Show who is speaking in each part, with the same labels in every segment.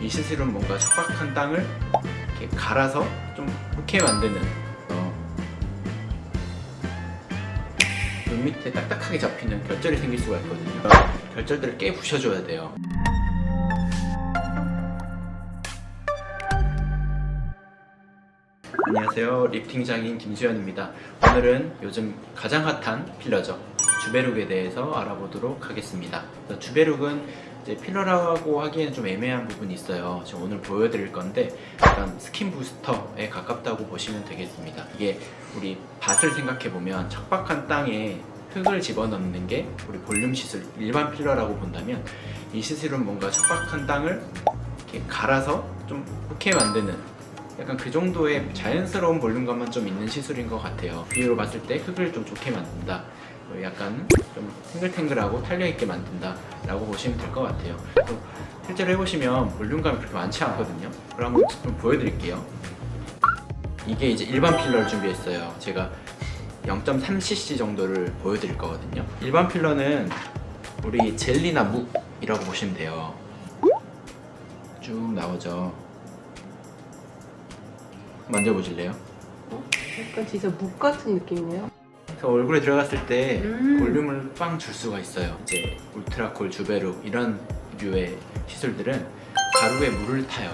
Speaker 1: 이 시술은 뭔가 척박한 땅을 이렇게 갈아서 좀 좋게 만드는 어, 눈 밑에 딱딱하게 잡히는 결절이 생길 수가 있거든요. 결절들을 깨 부셔줘야 돼요. 안녕하세요. 리프팅 장인 김수현입니다. 오늘은 요즘 가장 핫한 필러죠. 주베룩에 대해서 알아보도록 하겠습니다. 주베룩은 필러라고 하기에는 좀 애매한 부분이 있어요. 지금 오늘 보여드릴 건데 약간 스킨 부스터에 가깝다고 보시면 되겠습니다. 이게 우리 밭을 생각해 보면 척박한 땅에 흙을 집어넣는 게 우리 볼륨 시술 일반 필러라고 본다면 이 시술은 뭔가 척박한 땅을 이렇게 갈아서 좀 좋게 만드는 약간 그 정도의 자연스러운 볼륨감만 좀 있는 시술인 것 같아요. 비유로 봤을 때 흙을 좀 좋게 만든다. 어, 약간 좀 탱글탱글하고 탄력있게 만든다라고 보시면 될 것 같아요. 또 실제로 해보시면 볼륨감이 그렇게 많지 않거든요. 그럼 한번 좀 보여드릴게요. 이게 이제 일반 필러를 준비했어요. 제가 0.3cc 정도를 보여드릴 거거든요. 일반 필러는 우리 젤리나 묵이라고 보시면 돼요. 쭉 나오죠. 만져보실래요?
Speaker 2: 약간 진짜 묵 같은 느낌이네요.
Speaker 1: 그래서 얼굴에 들어갔을 때
Speaker 2: 음.
Speaker 1: 볼륨을 빵 줄 수가 있어요. 이제 울트라콜, 주베룩 이런 류의 시술들은 가루에 물을 타요.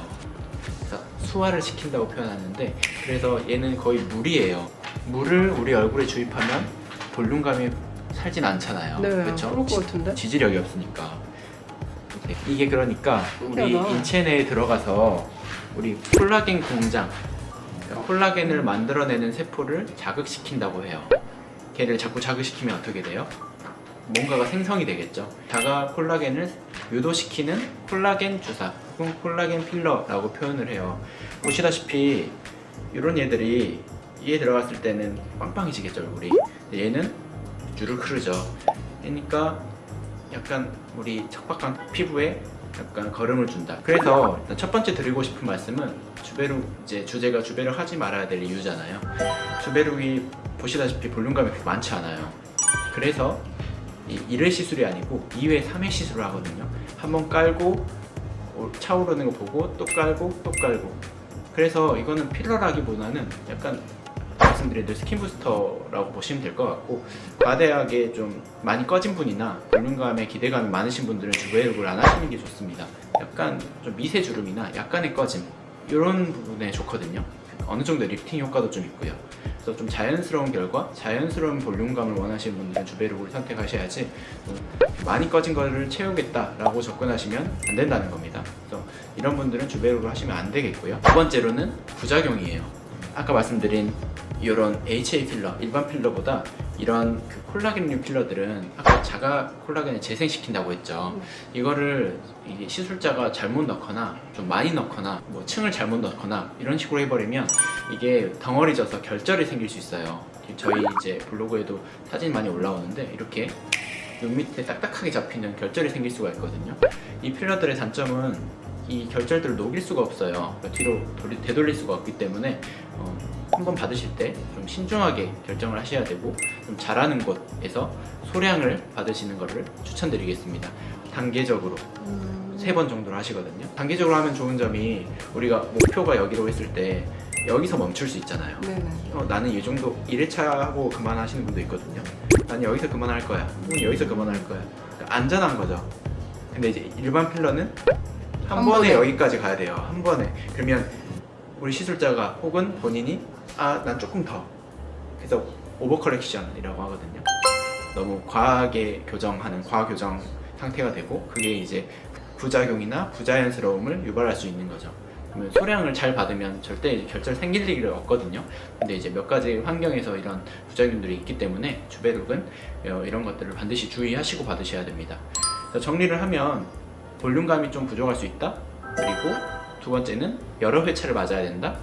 Speaker 1: 그래서 수화를 시킨다고 표현하는데 그래서 얘는 거의 물이에요. 물을 우리 얼굴에 주입하면 볼륨감이 살진 않잖아요.
Speaker 2: 네,
Speaker 1: 그렇죠?
Speaker 2: 그럴 것 같은데.
Speaker 1: 지 지력이 없으니까. 이게 그러니까 우리
Speaker 2: 신기하다.
Speaker 1: 인체 내에 들어가서 우리 콜라겐 공장, 그러니까 콜라겐을 만들어내는 세포를 자극시킨다고 해요. 걔를 자꾸 자극시키면 어떻게 돼요? 뭔가가 생성이 되겠죠. 다가 콜라겐을 유도시키는 콜라겐 주사 혹은 콜라겐 필러라고 표현을 해요. 보시다시피 이런 얘들이 이에 들어갔을 때는 빵빵해지겠죠 얼굴이. 얘는 줄을 흐르죠. 그러니까 약간 우리 척박한 피부에 약간 거름을 준다. 그래서 첫 번째 드리고 싶은 말씀은 주베룩 이제 주제가 주베룩 하지 말아야 될 이유잖아요. 주베룩이 보시다시피 볼륨감이 그렇게 많지 않아요. 그래서 이 1회 시술이 아니고 2회, 3회 시술을 하거든요. 한번 깔고 오- 차오르는 거 보고 또 깔고 또 깔고. 그래서 이거는 필러라기보다는 약간 말씀드린 대로 스킨 부스터라고 보시면 될 것 같고 과대하게 좀 많이 꺼진 분이나 볼륨감에 기대감이 많으신 분들은 주베룩을 안 하시는 게 좋습니다. 약간 좀 미세 주름이나 약간의 꺼짐 이런 부분에 좋거든요. 어느 정도 리프팅 효과도 좀 있고요. 그래서 좀 자연스러운 결과, 자연스러운 볼륨감을 원하시는 분들은 주베룩을 선택하셔야지 좀 많이 꺼진 거를 채우겠다라고 접근하시면 안 된다는 겁니다. 그래서 이런 분들은 주베룩을 하시면 안 되겠고요. 두 번째로는 부작용이에요. 아까 말씀드린 이런 HA 필러, 일반 필러보다 이런 그 콜라겐류 필러들은 아까 자가 콜라겐을 재생시킨다고 했죠. 이거를 이게 시술자가 잘못 넣거나 좀 많이 넣거나 뭐 층을 잘못 넣거나 이런 식으로 해버리면 이게 덩어리져서 결절이 생길 수 있어요. 저희 이제 블로그에도 사진 많이 올라오는데 이렇게 눈 밑에 딱딱하게 잡히는 결절이 생길 수가 있거든요. 이 필러들의 단점은 이 결절들을 녹일 수가 없어요. 그러니까 뒤로 돌리- 되돌릴 수가 없기 때문에 어, 한번 받으실 때 좀 신중하게 결정을 하셔야 되고 좀 잘하는 곳에서 소량을 받으시는 것을 추천드리겠습니다. 단계적으로
Speaker 2: 음.
Speaker 1: 세번 정도를 하시거든요. 단계적으로 하면 좋은 점이 우리가 목표가 여기로 했을 때 여기서 멈출 수 있잖아요.
Speaker 2: 네네.
Speaker 1: 어, 나는 이 정도 1회차 하고 그만하시는 분도 있거든요. 나는 여기서 그만할 거야. 혹은 여기서 그만할 거야. 그러니까 안전한 거죠. 근데 이제 일반 필러는 한,
Speaker 2: 한
Speaker 1: 번에,
Speaker 2: 번에.
Speaker 1: 여기까지 가야 돼요. 한 번에. 그러면 우리 시술자가 혹은 본인이 아, 난 조금 더. 그래서 오버 컬렉션이라고 하거든요. 너무 과하게 교정하는 과교정 상태가 되고 그게 이제 부작용이나 부자연스러움을 유발할 수 있는 거죠. 그러면 소량을 잘 받으면 절대 이제 결절 생길 일이 없거든요. 근데 이제 몇 가지 환경에서 이런 부작용들이 있기 때문에 주베룩은 어, 이런 것들을 반드시 주의하시고 받으셔야 됩니다. 정리를 하면 볼륨감이 좀 부족할 수 있다. 그리고 두 번째는 여러 회차를 맞아야 된다.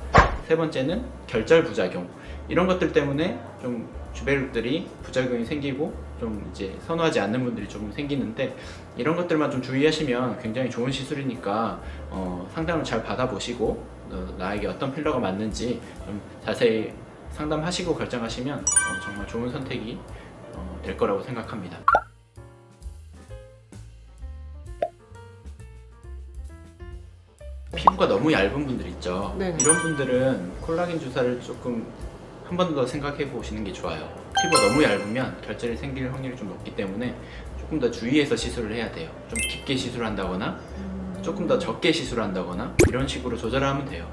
Speaker 1: 세 번째는 결절 부작용. 이런 것들 때문에 좀 주베룩들이 부작용이 생기고 좀 이제 선호하지 않는 분들이 조금 생기는데 이런 것들만 좀 주의하시면 굉장히 좋은 시술이니까 어, 상담을 잘 받아보시고 어, 나에게 어떤 필러가 맞는지 좀 자세히 상담하시고 결정하시면 어, 정말 좋은 선택이 어, 될 거라고 생각합니다. 피부가 너무 얇은 분들 있죠.
Speaker 2: 네네.
Speaker 1: 이런 분들은 콜라겐 주사를 조금 한 번 더 생각해 보시는 게 좋아요. 피부가 너무 얇으면 결절이 생길 확률이 좀 높기 때문에 조금 더 주의해서 시술을 해야 돼요. 좀 깊게 시술한다거나 조금 더 적게 시술한다거나 이런 식으로 조절하면 돼요.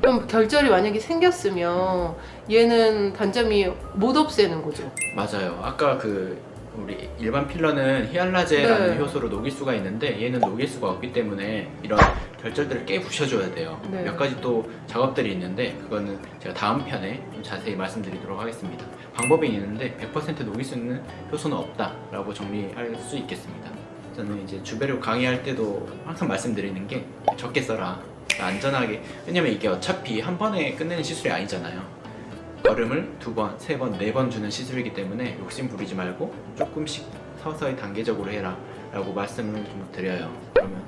Speaker 2: 그럼 결절이 만약에 생겼으면 얘는 단점이 못 없애는 거죠.
Speaker 1: 맞아요. 아까 그 우리 일반 필러는 히알라제라는
Speaker 2: 네.
Speaker 1: 효소로 녹일 수가 있는데 얘는 녹일 수가 없기 때문에 이런 결절들을 깨 부셔줘야 돼요.
Speaker 2: 네.
Speaker 1: 몇 가지 또 작업들이 있는데 그거는 제가 다음 편에 좀 자세히 말씀드리도록 하겠습니다. 방법이 있는데 100% 녹일 수 있는 효소는 없다라고 정리할 수 있겠습니다. 저는 이제 주베르 강의할 때도 항상 말씀드리는 게 적게 써라. 안전하게. 왜냐면 이게 어차피 한 번에 끝내는 시술이 아니잖아요. 걸음을 두 번, 세 번, 네 번 주는 시술이기 때문에 욕심 부리지 말고 조금씩 서서히 단계적으로 해라 라고 말씀을 좀 드려요. 그러면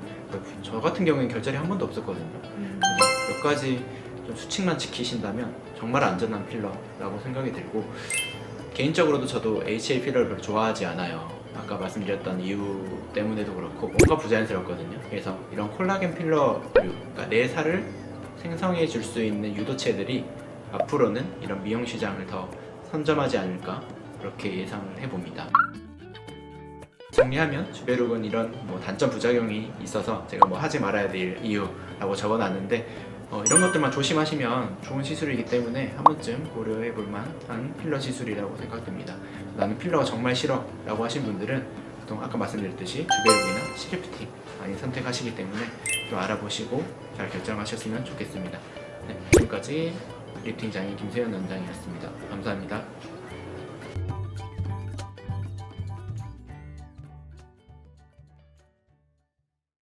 Speaker 1: 저 같은 경우에는 결절이 한 번도 없었거든요. 몇 가지 좀 수칙만 지키신다면 정말 안전한 필러라고 생각이 들고 개인적으로도 저도 HA 필러를 별로 좋아하지 않아요. 아까 말씀드렸던 이유 때문에도 그렇고 뭔가 부자연스럽거든요. 그래서 이런 콜라겐 필러류, 그러니까 내 살을 생성해 줄 수 있는 유도체들이 앞으로는 이런 미용 시장을 더 선점하지 않을까 그렇게 예상을 해봅니다. 정리하면 주베룩은 이런 뭐 단점 부작용이 있어서 제가 뭐 하지 말아야 될 이유라고 적어놨는데 어, 이런 것들만 조심하시면 좋은 시술이기 때문에 한 번쯤 고려해 볼 만한 필러 시술이라고 생각됩니다. 나는 필러가 정말 싫어 라고 하신 분들은 보통 아까 말씀드렸듯이 주베룩이나 시리프팅 많이 선택하시기 때문에 좀 알아보시고 잘 결정하셨으면 좋겠습니다. 네, 지금까지 리프팅 장인 김세현 원장이었습니다. 감사합니다.